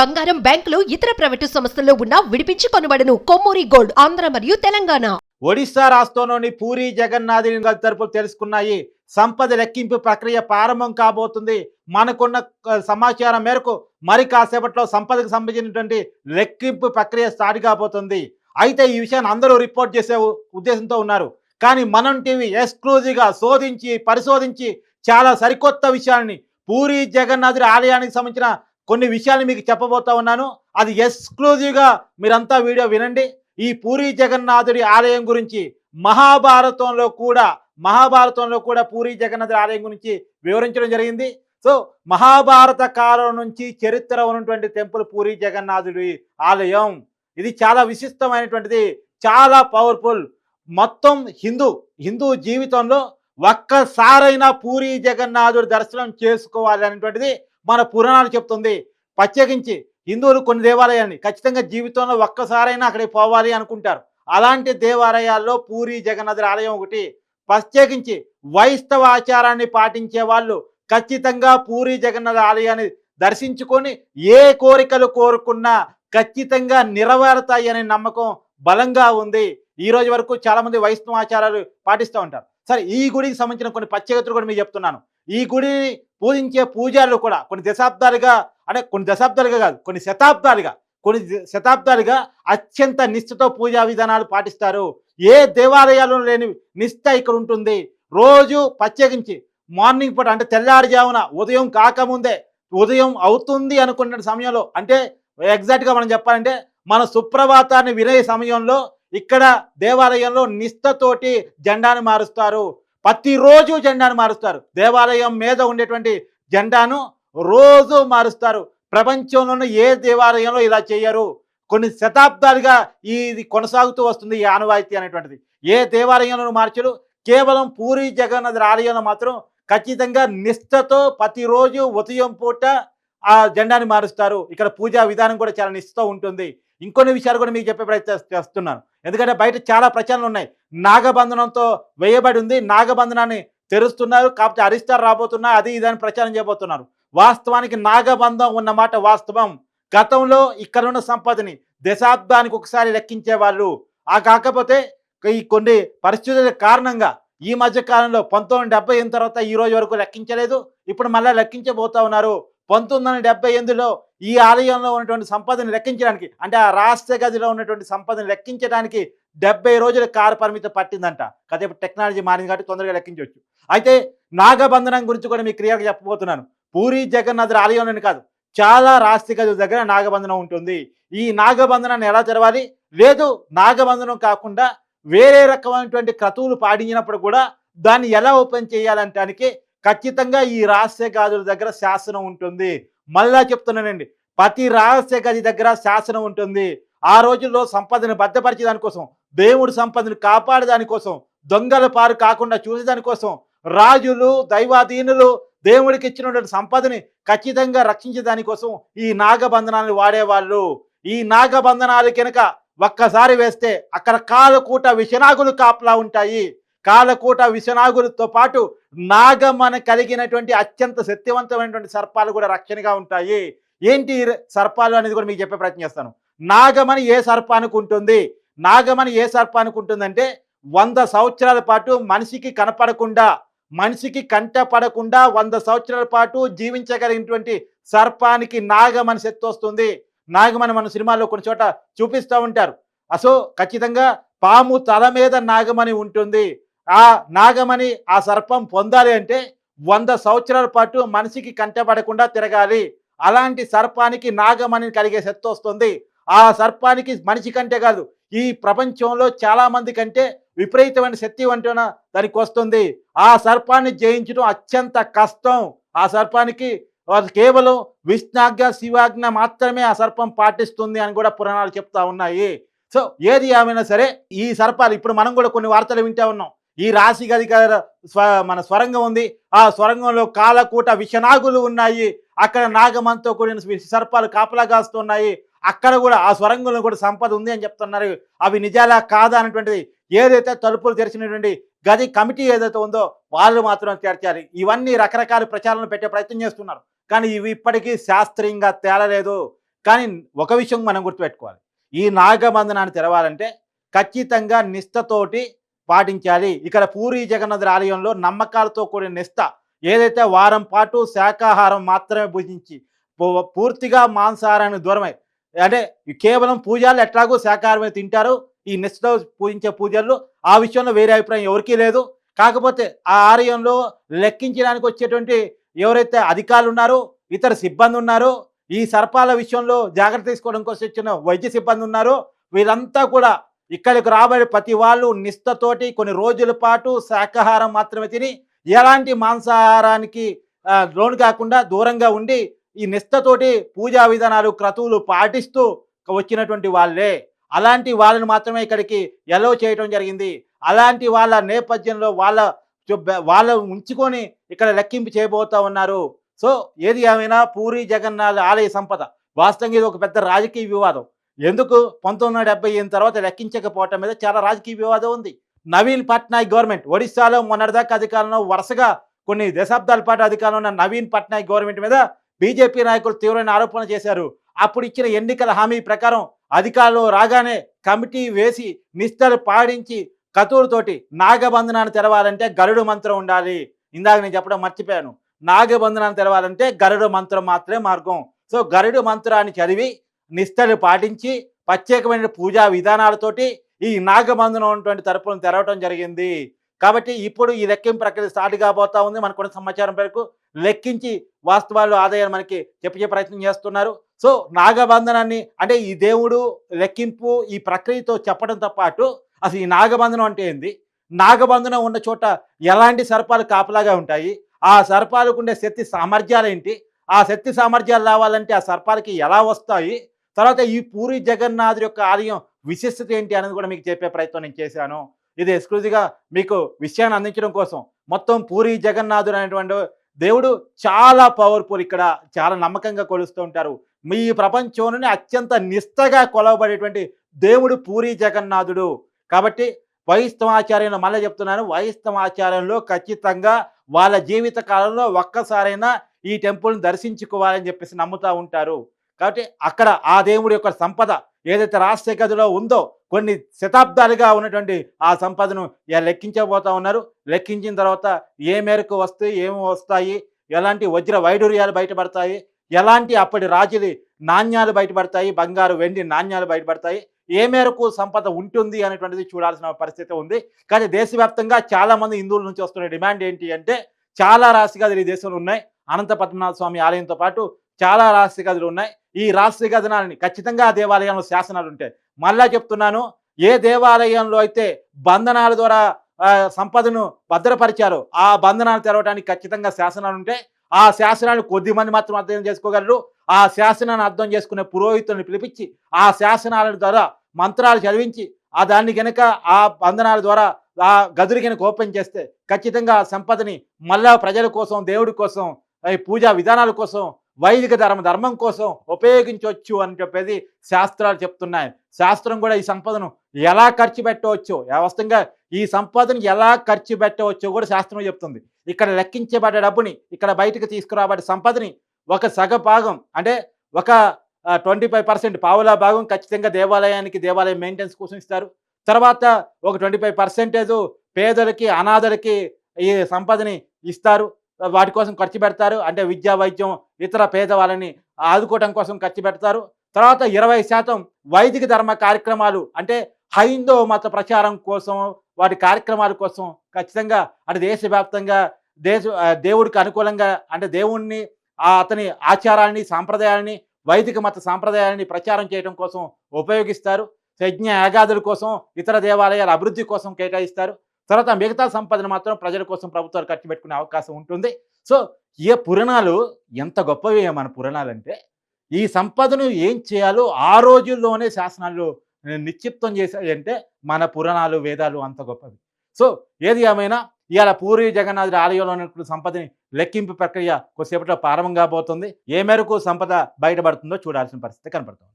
బంగారం బ్యాంకులు ఇతర ప్రైవేటు సంస్థల్లో ఉన్న విడిపించి కొనబడను. కొమ్మూరి గోల్డ్ ఆంధ్ర మరియు తెలంగాణ. ఒడిశా రాష్ట్రంలోని పూరి జగన్నాథుని తరపు తరపులు తెలుసుకున్నాయి. సంపద లెక్కింపు ప్రక్రియ ప్రారంభం కాబోతుంది. మనకున్న సమాచారం మేరకు మరి కాసేపట్లో సంపదకు సంబంధించినటువంటి లెక్కింపు ప్రక్రియ స్టార్ట్ కాబోతుంది. అయితే ఈ విషయాన్ని అందరూ రిపోర్ట్ చేసే ఉద్దేశంతో ఉన్నారు. కానీ మనం టీవీ ఎక్స్క్లూజివ్గా శోధించి పరిశోధించి చాలా సరికొత్త విషయాన్ని పూరి జగన్నాథుడి ఆలయానికి సంబంధించిన కొన్ని విషయాలు మీకు చెప్పబోతా ఉన్నాను. అది ఎక్స్క్లూజివ్గా మీరంతా వీడియో వినండి. ఈ పూరి జగన్నాథుడి ఆలయం గురించి మహాభారతంలో కూడా మహాభారతంలో కూడా పూరి జగన్నాథుడి ఆలయం గురించి వివరించడం జరిగింది. సో మహాభారత కాలం నుంచి చరిత్ర ఉన్నటువంటి టెంపుల్ పూరి జగన్నాథుడి ఆలయం. ఇది చాలా విశిష్టమైనటువంటిది చాలా పవర్ఫుల్ మొత్తం హిందూ హిందూ జీవితంలో ఒక్కసారైనా పూరి జగన్నాథుడి దర్శనం చేసుకోవాలి అనేటువంటిది మన పురాణాలు చెప్తుంది. ప్రత్యేకించి హిందువులు కొన్ని దేవాలయాన్ని ఖచ్చితంగా జీవితంలో ఒక్కసారైనా అక్కడికి పోవాలి అనుకుంటారు. అలాంటి దేవాలయాల్లో పూరి జగన్నాథుడి ఆలయం ఒకటి. ప్రత్యేకించి వైష్ణవ ఆచారాన్ని పాటించే వాళ్ళు ఖచ్చితంగా పూరి జగన్నాథ ఆలయాన్ని దర్శించుకొని ఏ కోరికలు కోరుకున్నా ఖచ్చితంగా నెరవేరుతాయి అనే నమ్మకం బలంగా ఉంది. ఈ రోజు వరకు చాలామంది వైష్ణవ ఆచారాలు పాటిస్తూ ఉంటారు. సరే ఈ గుడికి సంబంధించిన కొన్ని ప్రత్యేకతలు కూడా మీకు చెప్తున్నాను. ఈ గుడిని పూజించే పూజారులు కూడా కొన్ని దశాబ్దాలుగా అంటే కొన్ని దశాబ్దాలుగా కాదు కొన్ని శతాబ్దాలుగా కొన్ని శతాబ్దాలుగా అత్యంత నిష్ఠతో పూజా విధానాలు పాటిస్తారు. ఏ దేవాలయాల్లో లేని నిష్ఠ ఇక్కడ ఉంటుంది. రోజు ప్రత్యేకించి మార్నింగ్ పూట అంటే తెల్లారుజామున ఉదయం కాకముందే ఉదయం అవుతుంది అనుకున్న సమయంలో అంటే ఎగ్జాక్ట్గా మనం చెప్పాలంటే మన సుప్రభాతాన్ని వినే సమయంలో ఇక్కడ దేవాలయంలో నిష్ఠతోటి జెండాను మారుస్తారు. ప్రతిరోజు జెండాను మారుస్తారు. దేవాలయం మీద ఉండేటువంటి జెండాను రోజు మారుస్తారు. ప్రపంచంలోనే ఏ దేవాలయంలో ఇలా చేయరు. కొన్ని శతాబ్దాలుగా ఇది కొనసాగుతూ వస్తుంది ఈ ఆనవాయితీ అనేటువంటిది. ఏ దేవాలయంలో మార్చరు. కేవలం పూరి జగన్నాథ్ ఆలయంలో మాత్రం ఖచ్చితంగా నిష్ఠతో ప్రతిరోజు ఉదయం పూట ఆ జెండాని మారుస్తారు. ఇక్కడ పూజా విధానం కూడా చాలా నిష్ఠతో ఉంటుంది. ఇంకొన్ని విషయాలు కూడా మీకు చెప్పే ప్రయత్నం చేస్తున్నాను. ఎందుకంటే బయట చాలా ప్రచారాలు ఉన్నాయి. నాగబంధనంతో వేయబడి ఉంది. నాగబంధనాన్ని తెరుస్తున్నారు. కాకపోతే అరిస్టార్ రాబోతున్నా అది ఇదని ప్రచారం చేయబోతున్నారు. వాస్తవానికి నాగబంధం ఉన్నమాట వాస్తవం. గతంలో ఇక్కడ ఉన్న సంపదని దశాబ్దానికి ఒకసారి లెక్కించే వాళ్ళు. ఆ కాకపోతే ఈ కొన్ని పరిస్థితుల కారణంగా ఈ మధ్య కాలంలో పంతొమ్మిది డెబ్బై తర్వాత ఈ రోజు వరకు లెక్కించలేదు. ఇప్పుడు మళ్ళీ లెక్కించబోతా ఉన్నారు. పంతొమ్మిది వందల డెబ్బై ఎనిమిదిలో ఈ ఆలయంలో ఉన్నటువంటి సంపదని లెక్కించడానికి అంటే ఆ రాష్ట్ర గదిలో ఉన్నటువంటి సంపదని లెక్కించడానికి డెబ్బై రోజుల కాల పరిమితి పట్టిందంట. కదా టెక్నాలజీ మారింది కాబట్టి తొందరగా లెక్కించవచ్చు. అయితే నాగబంధనం గురించి కూడా మీకు క్లియర్గా చెప్పబోతున్నాను. పూరి జగన్నాథ్ ఆలయంలోని కాదు చాలా రాష్ట్ర గదుల దగ్గర నాగబంధనం ఉంటుంది. ఈ నాగబంధనాన్ని ఎలా తెరవాలి? లేదు నాగబంధనం కాకుండా వేరే రకమైనటువంటి క్రతువులు పాడించినప్పుడు కూడా దాన్ని ఎలా ఓపెన్ చేయాలంటానికి ఖచ్చితంగా ఈ రహస్య గాజుల దగ్గర శాసనం ఉంటుంది. మళ్ళా చెప్తున్నానండి. ప్రతి రహస్య గది దగ్గర శాసనం ఉంటుంది. ఆ రోజుల్లో సంపదను భద్రపరిచే దానికోసం దేవుడి సంపదను కాపాడే దానికోసం దొంగల పారు కాకుండా చూసే దానికోసం రాజులు దైవాధీనులు దేవుడికి ఇచ్చినటువంటి సంపదని ఖచ్చితంగా రక్షించే దానికోసం ఈ నాగబంధనాన్ని వాడేవాళ్ళు. ఈ నాగబంధనాలు కనుక ఒక్కసారి వేస్తే అక్కడ కాలకూట విషనాగులు కాపలా ఉంటాయి. కాలకూట విషనాగులతో పాటు నాగమన కలిగినటువంటి అత్యంత శక్తివంతమైనటువంటి సర్పాలు కూడా రక్షణగా ఉంటాయి. ఏంటి సర్పాలు అనేది కూడా మీకు చెప్పే ప్రయత్నం చేస్తాను. నాగమని ఏ సర్పానికి ఉంటుంది? నాగమని ఏ సర్పానికి ఉంటుందంటే వంద సంవత్సరాల పాటు మనిషికి కనపడకుండా మనిషికి కంట పడకుండా వంద సంవత్సరాల పాటు జీవించగలిగినటువంటి సర్పానికి నాగమని శక్తి వస్తుంది. నాగమని మన సినిమాల్లో కొన్ని చోట చూపిస్తూ ఉంటారు. అసో ఖచ్చితంగా పాము తల మీద నాగమని ఉంటుంది. ఆ నాగమణి ఆ సర్పం పొందాలి అంటే వంద సంవత్సరాల పాటు మనిషికి కంటపడకుండా తిరగాలి. అలాంటి సర్పానికి నాగమని కలిగే శక్తి వస్తుంది. ఆ సర్పానికి మనిషి కంటే కాదు ఈ ప్రపంచంలో చాలా మంది కంటే విపరీతమైన శక్తి వంటిన దానికి వస్తుంది. ఆ సర్పాన్ని జయించడం అత్యంత కష్టం. ఆ సర్పానికి కేవలం విష్ణాజ్ఞ శివాజ్ఞ మాత్రమే ఆ సర్పం పాటిస్తుంది అని కూడా పురాణాలు చెప్తా ఉన్నాయి. సో ఏది ఏమైనా సరే ఈ సర్పాలు ఇప్పుడు మనం కూడా కొన్ని వార్తలు వింటా ఉన్నాం. ఈ రాశి గది స్వ మన స్వరంగం ఉంది. ఆ స్వరంగంలో కాలకూట విషనాగులు ఉన్నాయి. అక్కడ నాగమంతో కూడిన సర్పాలు కాపలా కాస్తున్నాయి. అక్కడ కూడా ఆ స్వరంగంలో కూడా సంపద ఉంది అని చెప్తున్నారు. అవి నిజాలా కాదా అనేటువంటిది ఏదైతే తలుపులు తెరిచినటువంటి గది కమిటీ ఏదైతే ఉందో వాళ్ళు మాత్రం చేర్చాలి ఇవన్నీ రకరకాల ప్రచారాలను పెట్టే ప్రయత్నం చేస్తున్నారు. కానీ ఇవి ఇప్పటికీ శాస్త్రీయంగా తేలలేదు. కానీ ఒక విషయం మనం గుర్తుపెట్టుకోవాలి. ఈ నాగబంధనాన్ని తెరవాలంటే ఖచ్చితంగా నిష్టతోటి పాటించాలి. ఇక్కడ పూరి జగన్నాథ్ ఆలయంలో నమ్మకాలతో కూడిన నిష్ట ఏదైతే వారం పాటు శాకాహారం మాత్రమే భుజించి పూర్తిగా మాంసాహారానికి దూరమై. అంటే కేవలం పూజలు ఎట్లాగో శాకాహారమే తింటారు. ఈ నిష్ఠతో పూజించే పూజలు ఆ విషయంలో వేరే అభిప్రాయం ఎవరికీ లేదు. కాకపోతే ఆ ఆలయంలో లెక్కించడానికి వచ్చేటువంటి ఎవరైతే అధికారులు ఉన్నారో ఇతర సిబ్బంది ఉన్నారో ఈ సర్పాల విషయంలో జాగ్రత్త తీసుకోవడం కోసం వచ్చిన వైద్య సిబ్బంది ఉన్నారో వీరంతా కూడా ఇక్కడికి రాబడే ప్రతి వాళ్ళు నిష్టతోటి కొన్ని రోజుల పాటు శాకాహారం మాత్రమే తిని ఎలాంటి మాంసాహారానికి లోను కాకుండా దూరంగా ఉండి ఈ నిష్టతోటి పూజా విధానాలు క్రతువులు పాటిస్తూ వచ్చినటువంటి వాళ్ళే. అలాంటి వాళ్ళని మాత్రమే ఇక్కడికి ఎలో చేయడం జరిగింది. అలాంటి వాళ్ళ నేపథ్యంలో వాళ్ళ వాళ్ళ ఉంచుకొని ఇక్కడ లెక్కింపు చేయబోతా ఉన్నారు. సో ఏది ఏమైనా పూరి జగన్నాథ్ ఆలయ సంపద. వాస్తవంగా ఇది ఒక పెద్ద రాజకీయ వివాదం. ఎందుకు? పంతొమ్మిది వందల డెబ్బై ఎనిమిది తర్వాత లెక్కించకపోవటం మీద చాలా రాజకీయ వివాదం ఉంది. నవీన్ పట్నాయక్ గవర్నమెంట్ ఒడిశాలో మొన్నటిదాకా అధికారంలో వరుసగా కొన్ని దశాబ్దాల పాటు అధికారంలో ఉన్న నవీన్ పట్నాయక్ గవర్నమెంట్ మీద బీజేపీ నాయకులు తీవ్రమైన ఆరోపణ చేశారు. అప్పుడు ఇచ్చిన ఎన్నికల హామీ ప్రకారం అధికారంలో రాగానే కమిటీ వేసి నిష్టలు పాడించి కతువులతోటి నాగబంధనాన్ని తెరవాలంటే గరుడు మంత్రం ఉండాలి. ఇందాక నేను చెప్పడం మర్చిపోయాను. నాగబంధనాన్ని తెరవాలంటే గరుడు మంత్రం మాత్రమే మార్గం. సో గరుడు మంత్రాన్ని చదివి నిష్టలు పాటించి ప్రత్యేకమైన పూజా విధానాలతోటి ఈ నాగబంధనం ఉన్నటువంటి తరపులను తెరవటం జరిగింది. కాబట్టి ఇప్పుడు ఈ లెక్కింపు ప్రక్రియ స్టార్ట్ కాబోతా ఉంది. మనకున్న సమాచారం మేరకు లెక్కించి వాస్తవాలు ఆదాయాన్ని మనకి చెప్పే ప్రయత్నం చేస్తున్నారు. సో నాగబంధనాన్ని అంటే ఈ దేవుడు లెక్కింపు ఈ ప్రక్రియతో చెప్పడంతో పాటు అసలు ఈ నాగబంధనం అంటే ఏంది? నాగబంధనం ఉన్న చోట ఎలాంటి సర్పాలు కాపలాగా ఉంటాయి? ఆ సర్పాలకు ఉండే శక్తి సామర్థ్యాలు ఏంటి? ఆ శక్తి సామర్థ్యాలు రావాలంటే ఆ సర్పాలకి ఎలా వస్తాయి? తర్వాత ఈ పూరి జగన్నాథుడి యొక్క ఆలయం విశిష్టత ఏంటి అనేది కూడా మీకు చెప్పే ప్రయత్నం నేను చేశాను. ఇది ఎక్స్క్లూజివ్గా మీకు విషయాన్ని అందించడం కోసం. మొత్తం పూరి జగన్నాథుడు అనేటువంటి దేవుడు చాలా పవర్ఫుల్ ఇక్కడ చాలా నమ్మకంగా కొలుస్తూ ఉంటారు. మీ ప్రపంచంలోనే అత్యంత నిష్టగా కొలవబడేటువంటి దేవుడు పూరి జగన్నాథుడు. కాబట్టి వైష్ణవాచార్యంలో మళ్ళీ చెప్తున్నాను వైష్ణవాచార్యంలో ఖచ్చితంగా వాళ్ళ జీవిత కాలంలో ఒక్కసారైనా ఈ టెంపుల్ని దర్శించుకోవాలని చెప్పేసి నమ్ముతూ ఉంటారు. కాబట్టి అక్కడ ఆ దేవుడి యొక్క సంపద ఏదైతే రాజశేఖరులో ఉందో కొన్ని శతాబ్దాలుగా ఉన్నటువంటి ఆ సంపదను లెక్కించబోతా ఉన్నారు. లెక్కించిన తర్వాత ఏ మేరకు వస్తాయి ఏమి వస్తాయి ఎలాంటి వజ్ర వైడూర్యాలు బయటపడతాయి ఎలాంటి అప్పటి రాజులు నాణ్యాలు బయటపడతాయి బంగారు వెండి నాణ్యాలు బయటపడతాయి ఏ మేరకు సంపద ఉంటుంది అనేటువంటిది చూడాల్సిన పరిస్థితి ఉంది. కానీ దేశవ్యాప్తంగా చాలా మంది హిందువుల నుంచి వస్తున్న డిమాండ్ ఏంటి అంటే చాలా రాశి గదులు ఈ దేశంలో ఉన్నాయి. అనంత పద్మనాభ స్వామి ఆలయంతో పాటు చాలా రాశి గదులు ఉన్నాయి. ఈ రాష్ట్ర గదనాలని ఖచ్చితంగా ఆ దేవాలయంలో శాసనాలు ఉంటాయి. మళ్ళా చెప్తున్నాను ఏ దేవాలయంలో అయితే బంధనాల ద్వారా సంపదను భద్రపరిచారో ఆ బంధనాలు తెరవడానికి ఖచ్చితంగా శాసనాలు ఉంటాయి. ఆ శాసనాలు కొద్ది మంది మాత్రం అర్థం చేసుకోగలరు. ఆ శాసనాన్ని అర్థం చేసుకునే పురోహితులను పిలిపించి ఆ శాసనాల ద్వారా మంత్రాలు చదివించి ఆ దాన్ని గనక ఆ బంధనాల ద్వారా ఆ గదులు కనుక ఓపెన్ చేస్తే ఖచ్చితంగా సంపదని మళ్ళా ప్రజల కోసం దేవుడి కోసం పూజా విధానాల కోసం వైదిక ధర్మ ధర్మం కోసం ఉపయోగించవచ్చు అని చెప్పేది శాస్త్రాలు చెప్తున్నాయి. శాస్త్రం కూడా ఈ సంపదను ఎలా ఖర్చు పెట్టవచ్చు వ్యవస్థంగా ఈ సంపదను ఎలా ఖర్చు పెట్టవచ్చో కూడా శాస్త్రం చెప్తుంది. ఇక్కడ లెక్కించబడ్డ డబ్బుని ఇక్కడ బయటకు తీసుకురాబడ్డ సంపదని ఒక సగ భాగం అంటే ఒక ట్వంటీ ఫైవ్ పర్సెంట్ పావులా భాగం ఖచ్చితంగా దేవాలయానికి దేవాలయం మెయింటెనెన్స్ కోసం ఇస్తారు. తర్వాత ఒక ట్వంటీ ఫైవ్ పర్సెంటేజ్ పేదలకి అనాథలకి ఈ సంపదని ఇస్తారు. వాటి కోసం ఖర్చు పెడతారు. అంటే విద్యా వైద్యం ఇతర పేదవాళ్ళని ఆదుకోవడం కోసం ఖర్చు పెడతారు. తర్వాత ఇరవై శాతం వైదిక ధర్మ కార్యక్రమాలు అంటే హైందవ మత ప్రచారం కోసం వాటి కార్యక్రమాల కోసం ఖచ్చితంగా అంటే దేశవ్యాప్తంగా దేశ దేవుడికి అనుకూలంగా అంటే దేవుణ్ణి అతని ఆచారాన్ని సాంప్రదాయాన్ని వైదిక మత సాంప్రదాయాన్ని ప్రచారం చేయడం కోసం ఉపయోగిస్తారు. యజ్ఞ యాగాదుల కోసం ఇతర దేవాలయాల అభివృద్ధి కోసం కేటాయిస్తారు. తర్వాత మిగతా సంపదను మాత్రం ప్రజల కోసం ప్రభుత్వాలు ఖర్చు పెట్టుకునే అవకాశం ఉంటుంది. సో ఏ పురాణాలు ఎంత గొప్పవి మన పురాణాలు అంటే ఈ సంపదను ఏం చేయాలో ఆ రోజుల్లోనే శాసనాలు నిక్షిప్తం చేశాయి అంటే మన పురాణాలు వేదాలు అంత గొప్పవి. సో ఏది ఏమైనా ఇవాళ పూరి జగన్నాథుడి ఆలయంలో ఉన్నటువంటి సంపదని లెక్కింపు ప్రక్రియ కొద్దిసేపట్లో ప్రారంభం కాబోతుంది. ఏ మేరకు సంపద బయటపడుతుందో చూడాల్సిన పరిస్థితి కనపడుతుంది.